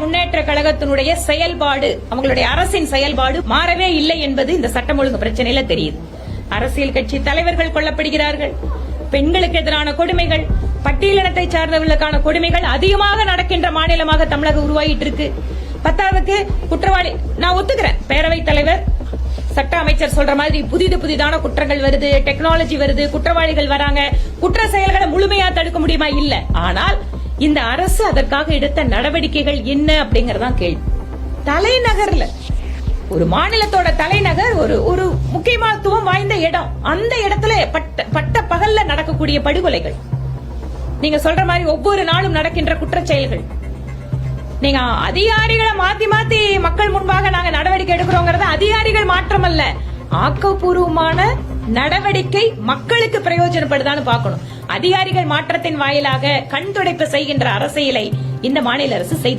முன்னேற்ற கழகத்தினுடைய செயல்பாடு அவங்களுடைய அரசின் செயல்பாடு மாறவே இல்லை என்பது இந்த சட்டம் ஒழுங்கு பிரச்சனையில தெரியுது. அரசியல் கட்சி தலைவர்கள் கொல்லப்படுகிறார்கள். பெண்களுக்கு எதிரான கொடுமைகள் பட்டியலினத்தை சார்ந்தவர்களுக்கான கொடுமைகள் அதிகமாக நடக்கின்ற மாநிலமாக தமிழகம் உருவாகிட்டு இருக்கு பத்தாவதுக்கு குற்றவாளி நான் ஒத்துக்கிறேன். பேரவைத் தலைவர் சட்ட அமைச்சர் சொல்ற மாதிரி புதிது புதிதான குற்றங்கள் வருது டெக்னாலஜி வருது குற்றவாளிகள் வராங்க. குற்ற செயல்களை முழுமையா தடுக்க முடியுமா? இல்ல. ஆனால் இந்த அரசு அதற்காக எடுத்த நடவடிக்கைகள் என்ன அப்படிங்கறதான் கேள்வி. தலைநகர்ல ஒரு மாநிலத்தோட தலைநகர் ஒரு ஒரு முக்கியத்துவம் வாய்ந்த இடம். அந்த இடத்துல பட்ட பட்ட பகல்ல நடக்கக்கூடிய படுகொலைகள். நீங்க சொல்ற மாதிரி ஒவ்வொரு நாளும் நடக்கின்ற குற்றச்செயல்கள் நீங்க அதிகாரிகளை மாத்தி மாத்தி மக்கள் முன்பாக நாங்க நடவடிக்கை எடுக்கிறோங்கிறது அதிகாரிகள் மாற்றம் அல்ல ஆக்கப்பூர்வமான நடவடிக்கை மக்களுக்கு பிரயோஜனப்படுதான்னு பார்க்கணும். அதிகாரிகள் மாற்றத்தின் வாயிலாக கண் துடைப்பு செய்கின்ற அரசியலை இந்த மாநில அரசு செய்து